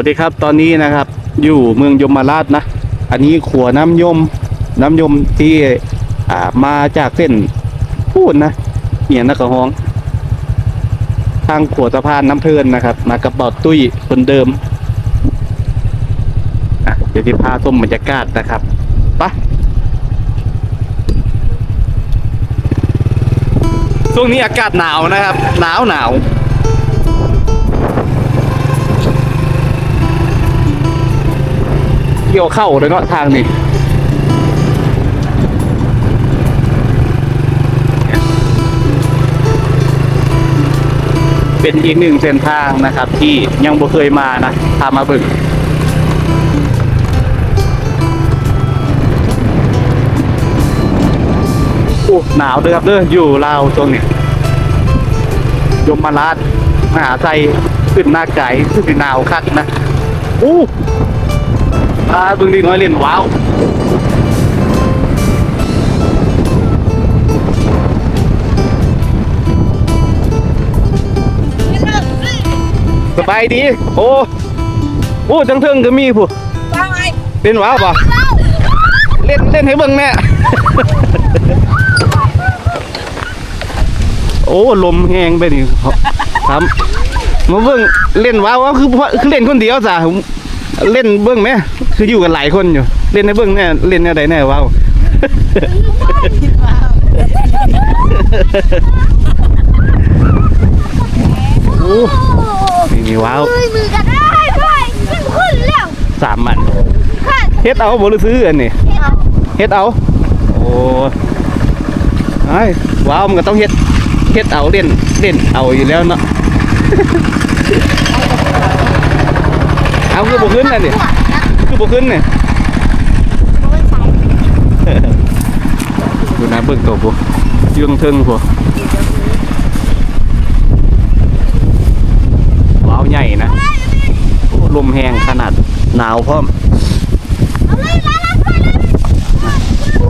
วัสดีครับตอนนี้นะครับ อยู่เมืองยมราชนะ อันนี้ขัวน้ำยม น้ำยมที่อ่ามาจากเส้นพูดนะเหียนนะกระห้อง ทางขัวสะพานน้ำเพลินนะครับ มากับเบาตุ้ยคนเดิมอะเดี๋ยวที่พาชมบรรยากาศนะครับไปะช่วงนี้อากาศหนาวนะครับ หนาวหนาว เกี่ยวเข้าเลยเนาะทางนี้เป็นอีกหนึ่งเส้นทางนะครับ ที่ยังบ่เคยมานะพามาบึกโอ้หนาวเด้อครับเด้ออยู่ลาวตรงนี้ยมมาลาดมหาใจขึ้นหน้าไก่ขึ้นหนาวคักนะอู้ ปลาบึงดีน้อยเล่นว้าวสบายดี โอ้โอ้จังเทิงก็มีผู้เล่นว้าวป่ะเล่นเล่นให้เบิ่งแม่โอ้ลมแห้งไปดิครับมาเบิ่งเล่นว้าวคือคือเล่นคนเดียวจ้ะ เล่นเบิ่งไหมคืออยู่กันหลายคนอยู่ เล่นในเบิ่งแน่เล่นแนวใดแน่ว้าวโอ้นี่นี่ว้าวมือมือกันได้ด้วยขึ้นขึ้นแล้วสามมันขึ้นเฮ็ดเอาบ่หรือซื้ออันนี้เอาเฮ็ดเอาโอ้ไอ้ว้าวมันก็ต้องเฮ็ดเฮ็ดเอาเล่นเล่นเอาอยู่แล้วเนาะ เอาคือบ่ขึ้นน่ะนี่คือบ่ขึ้นนี่ดูนะเบิ่งตัวพวกยืงเทิงพวกว้าวใหญ่นะโอ้ลมแห้งขนาดหนาวพร้อม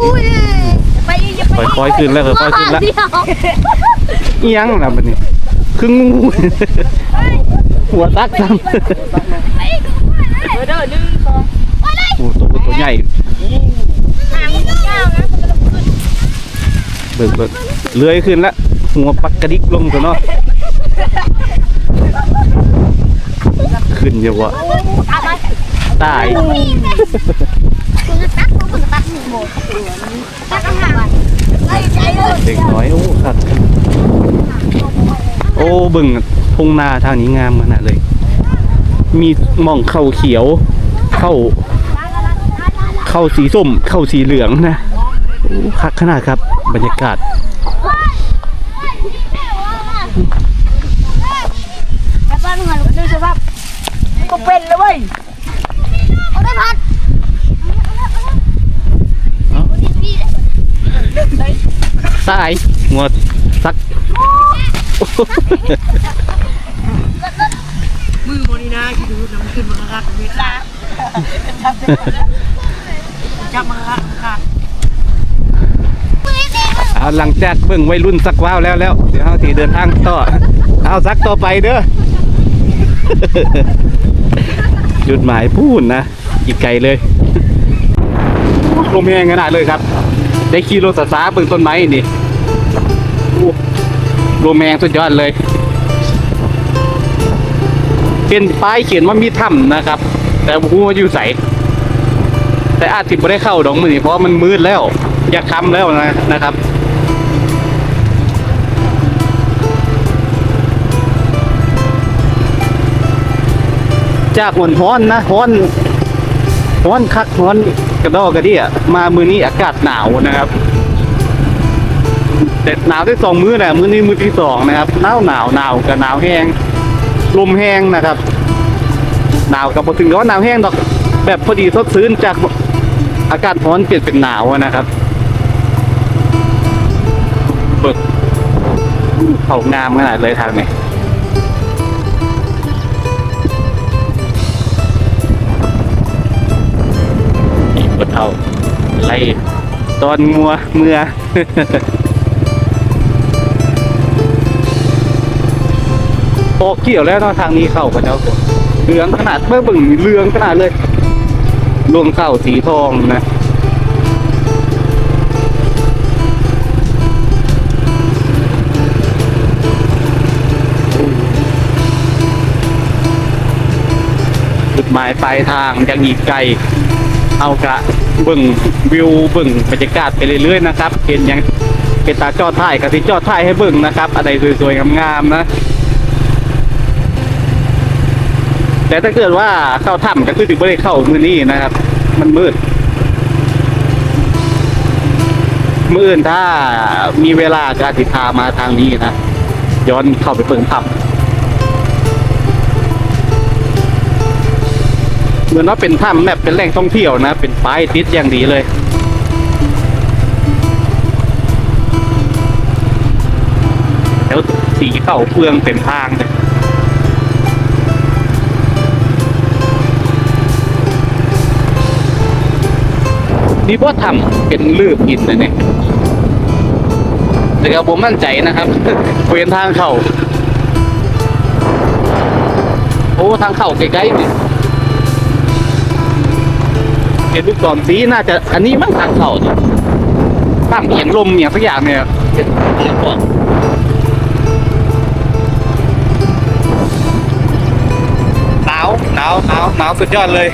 อุ้ยไปอย่าไปค่อยๆขึ้นแล้วค่อยๆขึ้นแล้วเดี๋ยวเอียงนะบัดนี้ครึ่งงูหัวตักซ้เออเด้อหนึ่งสอง โอ้ตัวตัวใหญ่หางยาวนะเบิ่งเบิ่งเลื้อยขึ้นแล้วหัวปักกระดิกลงตัวเนาะขึ้นเยอะวะตายคุณจะตาหารไล่ใจเลยเด็กน้อยโอ้ครับโอ้บิ่งทุ่งนาทางนี้งามขนาดเลย มีหม่องเข้าเขียว เข้า เข้าสีส้มเข้าสีเหลืองนะโอ้คักขนาดครับบรรยากาศไอ้ป้ามึงหันดูสภาพก็เป็นเลยเว้ยเอาได้พัดตายงวดสักมือโมนี่นะคิดดูน้ำขึ้นมาคักเวลา จับมาคักคักเอาหลังจากเบิ่งวัยรุ่นสักว้าวแล้วแล้วเดี๋ยวเราถีเดินทางต่อเอาสักต่อไปเด้อจุดหมายพูดนะอีกไกลเลยลมแห้งขนาดเลยครับ ได้ขี่รถสาสาเบิ่งต้นไม้นี่ลมแห้งสุดยอดเลย เป็นป้ายเขียนว่ามีถ้ำนะครับ แต่ผมว่าอยู่ใส แต่อาจติดไม่ได้เข้าดอกมือนี่เพราะมันมืดแล้ว อยากค้ำแล้วนะนะครับจากหวนฮ้อนนะฮ้อนฮ้อนคักฮ้อนกระดอกกระเดี่ยมามือนี้อากาศหนาวนะครับแต่หนาวได้สองมื้อนะมือนี้มือที่สองนะครับหนาวหนาวหนาวกับหนาวแห้งลมแห้งนะครับ หนาวกับพอถึงกับว่าหนาวแห้งดอก แบบพอดีสดชื่นจาก อากาศร้อนเปลี่ยนเป็นหนาวนะครับเปิดเขางามขนาดเลยทางนี้อีกเท่าไล่ตอนงัวเมื่อโอเกี่ยวแล้วเนาะทางนี้เข้ากับเจ้าตัวเหลืองขนาดเบิ่งเบิ่งเหลืองขนาดเลย รวงข้าสีทองนะจุดหมายปลายทางยังอีกไกล เอากะเบิ่งวิวเบิ่งบรรยากาศไปเรื่อยๆนะครับเห็นยังเป็นตาจอดถ่ายกับที่จอดถ่ายให้เบิ่งนะครับ อะไรสวยๆงามๆนะ แต่ถ้าเกิดว่าเข้าถ้ำก็คือถึงไม่ได้เข้ามือนี้นะครับ มันมืด มืดถ้ามีเวลาก็อาจสิพามาทางนี้นะ ย้อนเข้าไปเปิงถ้ำเหมือนว่าเป็นถ้ำแบบเป็นแหล่งท่องเที่ยวนะ เป็นป้ายติดอย่างดีเลยแล้วสีเข้าเฟืองเป็นทางเลย นี่ว่าทำเป็นลืบหินนะเนี่ยแต่ก็ผมมั่นใจนะครับเวียนทางเข้าโอ้ทางเข้าใกล้ๆเนี่ยเห็นลูกศรสีน่าจะอันนี้มั้งทางเข้าเนี่ยตั้งเอียงลมอย่างสักอย่างเนี่ยเป็นเอียงก่อนหนาวหนาวหนาวหนาวสุดยอดเลย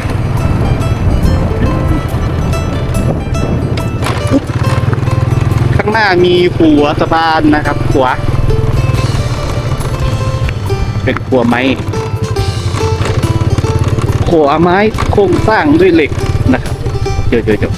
หน้ามีหัวสะพานนะครับ หัว เป็นหัวไม้หัวไม้โครงสร้างด้วยเหล็กนะครับเดี๋ยวเดี๋ยว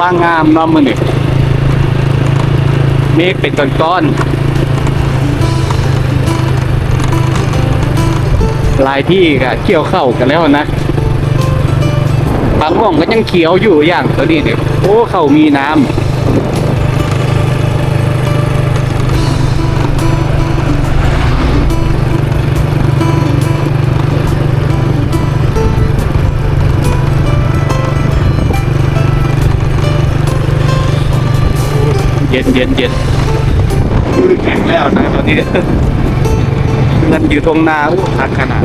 ฟ้างามเนาะมือนี่เมฆเป็นก้อนๆหลายที่ก็เกี่ยวเข้ากันแล้วนะบางหม่องก็ยังเขียวอยู่อย่างตัวนี้เนี่ยโอ้เขามีน้ำ เย็นเย็นเย็นแข็งแล้วนะตอนนี้เงินอยู่ตรงนาอู้พักขนาด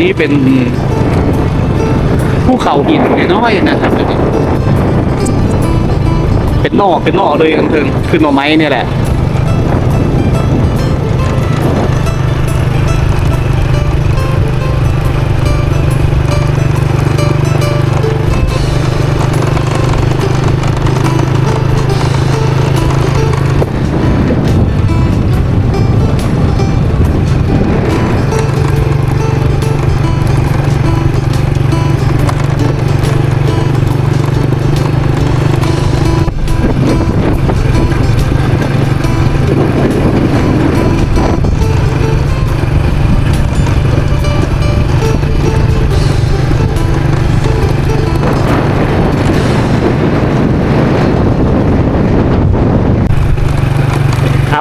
นี่เป็นภูเขาหินน้อยๆนะครับตัวนี้เป็นนอกเป็นนอกเลยกันเถิงคือหน่อไม้เนี่ยแหละ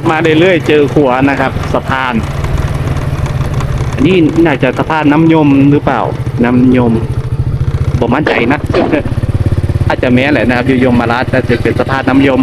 บมาเรื่อยๆเจอขัวนะครับสะพาน อันนี้น่าจะสะพานน้ำยมหรือเปล่า น้ำยมผมมั่นใจนะอาจจะแม้แหละนะครับยมมาลัดแต่จะเป็นสะพานน้ำยม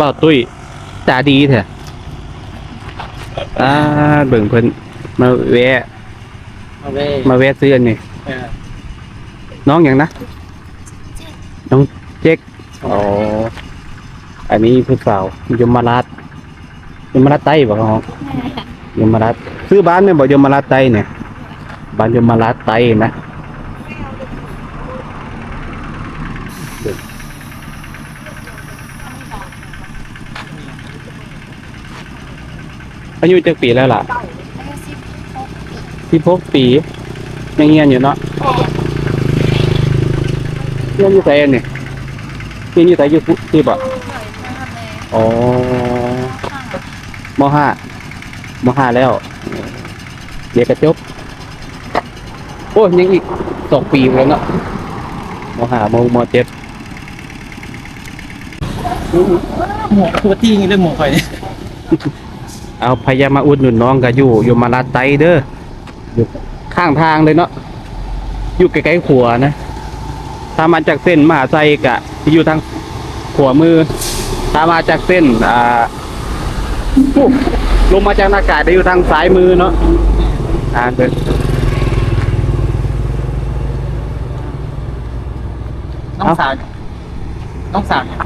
บ่าวตุ้ยตาดีแท้อ่าเบิ่งเพิ่นมาแวะ เอาไปมาแวะซื้ออันนี้เออน้องอย่างนะ น้องเจ๊กอ๋ออันนี้ผู้สาวยมราชยมราชใต้บ่ครับยมราชซื้อบ้านเนี่ยบ่ยมราชใต้เนี่ยบ้านยมราชไตนะ อายุจักปีแล้วล่ะอายุสิบหกปีสิบหกปียังเงียนอยู่เนาะเงียนอยู่ไสอันนี่เงียนอยู่ไสอยู่ที่บ่เลยนะครับเลยอ๋อมห้ามห้าแล้วเรียนกระจบโอ้ยยังอีกสองปีแล้วเนาะมห้ามมเจ็ดหมวกตัวตี้นี่เรื่องหมวกข่อยเนี่ย เอาพยายามมาอุดหนุนน้องก็อยู่อยู่มาลาไตเด้ออยู่ข้างทางเลยเนาะอยู่ใกล้ๆขัวนะ ถ้ามาจากเส้นมหาไซกะอยู่ทางขวามือ ถ้ามาจากเส้นอ่าลงมาจากหน้ากาศได้อยู่ทางซ้ายมือเนาะอ่าเดินน้องสาวน้องสาวเนี่ย